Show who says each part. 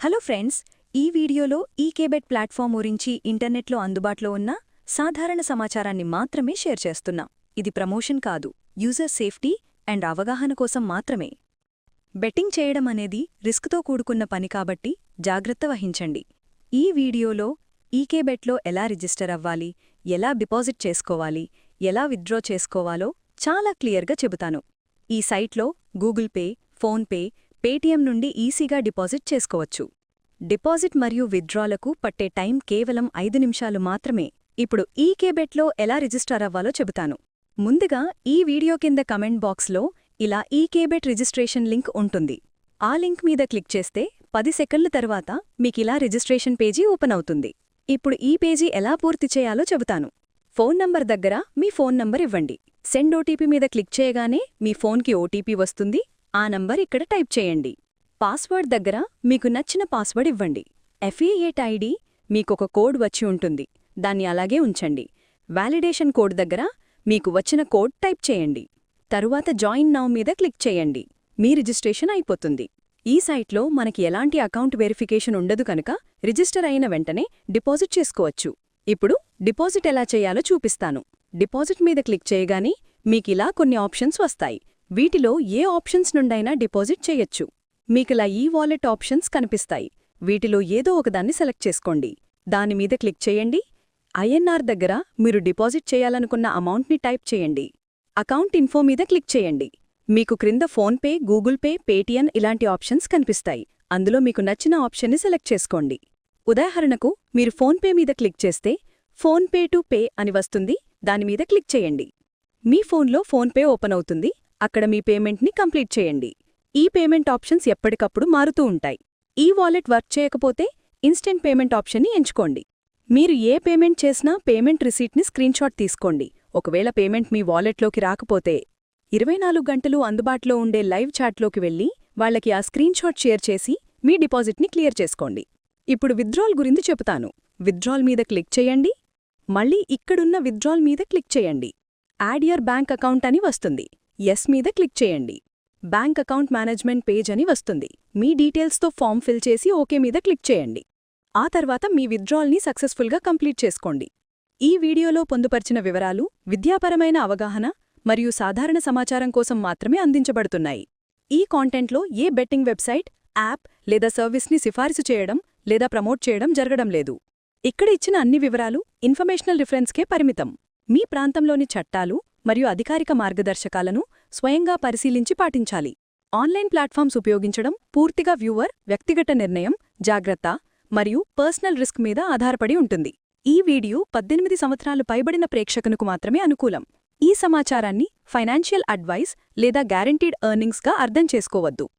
Speaker 1: Hello friends ఈ వీడియోలో ఈకేబెట్ platform గురించి ఇంటర్నెట్లో అందుబాటులో ఉన్న సాధారణ సమాచారాన్ని మాత్రమే షేర్ చేస్తున్నా. ఇది ప్రమోషన్ కాదు యూజర్ సేఫ్టీ అండ్ అవగాహన కోసం మాత్రమే. బెట్టింగ్ చేయడం అనేది రిస్క్తో కూడుకున్న పని కాబట్టి జాగ్రత్త వహించండి. ఈ వీడియోలో ఈకేబెట్లో ఎలా రిజిస్టర్ అవ్వాలి ఎలా డిపాజిట్ చేసుకోవాలి ఎలా విత్డ్రా చేసుకోవాలో చాలా క్లియర్గా చెబుతాను. ఈ సైట్లో గూగుల్ పే ఫోన్పే పేటీఎం నుండి ఈసీగా డిపాజిట్ చేసుకోవచ్చు. డిపాజిట్ మరియు విత్డ్రాలకు పట్టే టైం కేవలం ఐదు నిమిషాలు మాత్రమే. ఇప్పుడు ఈ కేబెట్లో ఎలా రిజిస్టర్ అవ్వాలో చెబుతాను. ముందుగా ఈ వీడియో కింద కమెంట్ బాక్స్లో ఇలా ఈ కేబెట్ రిజిస్ట్రేషన్ లింక్ ఉంటుంది. ఆ లింక్ మీద క్లిక్ చేస్తే పది సెకండ్ల తర్వాత మీకిలా రిజిస్ట్రేషన్ పేజీ ఓపెన్ అవుతుంది. ఇప్పుడు ఈ పేజీ ఎలా పూర్తి చేయాలో చెబుతాను. ఫోన్ నంబర్ దగ్గర మీ ఫోన్ నంబర్ ఇవ్వండి. సెండ్ ఓటీపీ మీద క్లిక్ చేయగానే మీ ఫోన్కి ఓటీపీ వస్తుంది. ఆ నంబర్ ఇక్కడ టైప్ చేయండి. పాస్వర్డ్ దగ్గర మీకు నచ్చిన పాస్వర్డ్ ఇవ్వండి. ఎఫ్ఈఏట్ ఐడి మీకొక కోడ్ వచ్చి ఉంటుంది. దాన్ని అలాగే ఉంచండి. వాలిడేషన్ కోడ్ దగ్గర మీకు వచ్చిన కోడ్ టైప్ చేయండి. తరువాత జాయిన్ నౌ మీద క్లిక్ చేయండి. మీ రిజిస్ట్రేషన్ అయిపోతుంది. ఈ సైట్లో మనకి ఎలాంటి అకౌంట్ వెరిఫికేషన్ ఉండదు కనుక రిజిస్టర్ అయిన వెంటనే డిపాజిట్ చేసుకోవచ్చు. ఇప్పుడు డిపాజిట్ ఎలా చేయాలో చూపిస్తాను. డిపాజిట్ మీద క్లిక్ చేయగానే మీకిలా కొన్ని ఆప్షన్స్ వస్తాయి. వీటిలో ఏ ఆప్షన్స్ నుండైనా డిపాజిట్ చేయొచ్చు. మీకులా ఈ వాలెట్ ఆప్షన్స్ కనిపిస్తాయి. వీటిలో ఏదో ఒకదాన్ని సెలెక్ట్ చేసుకోండి. దానిమీద క్లిక్ చేయండి. ఐఎన్ఆర్ దగ్గర మీరు డిపాజిట్ చేయాలనుకున్న అమౌంట్ని టైప్ చేయండి. అకౌంట్ ఇన్ఫో మీద క్లిక్ చేయండి. మీకు క్రింద ఫోన్పే గూగుల్ పే పేటీఎం ఇలాంటి ఆప్షన్స్ కనిపిస్తాయి. అందులో మీకు నచ్చిన ఆప్షన్ని సెలెక్ట్ చేసుకోండి. ఉదాహరణకు మీరు ఫోన్పే మీద క్లిక్ చేస్తే ఫోన్పే టు పే అని వస్తుంది. దానిమీద క్లిక్ చేయండి. మీ ఫోన్లో ఫోన్పే ఓపెన్ అవుతుంది. అక్కడ మీ పేమెంట్ని కంప్లీట్ చేయండి. ఈ పేమెంట్ ఆప్షన్స్ ఎప్పటికప్పుడు మారుతూ ఉంటాయి. ఈ వాలెట్ వర్క్ చేయకపోతే ఇన్స్టెంట్ పేమెంట్ ఆప్షన్ని ఎంచుకోండి. మీరు ఏ పేమెంట్ చేసినా పేమెంట్ రిసీట్ని స్క్రీన్షాట్ తీసుకోండి. ఒకవేళ పేమెంట్ మీ వాలెట్లోకి రాకపోతే ఇరవై నాలుగు గంటలు అందుబాటులో ఉండే లైవ్ చాట్లోకి వెళ్ళి వాళ్ళకి ఆ స్క్రీన్షాట్ షేర్ చేసి మీ డిపాజిట్ని క్లియర్ చేసుకోండి. ఇప్పుడు విత్డ్రాల్ గురించి చెబుతాను. విత్డ్రాల్ మీద క్లిక్ చేయండి. మళ్ళీ ఇక్కడున్న విత్డ్రాల్ మీద క్లిక్ చేయండి. యాడ్ యర్ బ్యాంక్ అకౌంట్ అని వస్తుంది. ఎస్ మీద క్లిక్ చేయండి. బ్యాంక్ అకౌంట్ మేనేజ్మెంట్ పేజ్ అని వస్తుంది. మీ డీటెయిల్స్తో ఫామ్ ఫిల్ చేసి ఓకే మీద క్లిక్ చేయండి. ఆ తర్వాత మీ విత్డ్రాల్ని సక్సెస్ఫుల్గా కంప్లీట్ చేసుకోండి. ఈ వీడియోలో పొందుపరిచిన వివరాలు విద్యాపరమైన అవగాహన మరియు సాధారణ సమాచారం కోసం మాత్రమే అందించబడుతున్నాయి. ఈ కాంటెంట్లో ఏ బెట్టింగ్ వెబ్సైట్ యాప్ లేదా సర్వీస్ని సిఫార్సు చేయడం లేదా ప్రమోట్ చేయడం జరగడం లేదు. ఇక్కడ ఇచ్చిన అన్ని వివరాలు ఇన్ఫర్మేషనల్ రిఫరెన్స్కే పరిమితం. మీ ప్రాంతంలోని చట్టాలు మరియు అధికారిక మార్గదర్శకాలను స్వయంగా పరిశీలించి పాటించాలి. ఆన్లైన్ ప్లాట్ఫామ్స్ ఉపయోగించడం పూర్తిగా వ్యూవర్ వ్యక్తిగత నిర్ణయం జాగ్రత్త మరియు పర్సనల్ రిస్క్ మీద ఆధారపడి ఉంటుంది. ఈ వీడియో పద్దెనిమిది సంవత్సరాలు పైబడిన ప్రేక్షకునుకు మాత్రమే అనుకూలం. ఈ సమాచారాన్ని ఫైనాన్షియల్ అడ్వైస్ లేదా గ్యారంటీడ్ ఎర్నింగ్స్గా అర్థం చేసుకోవద్దు.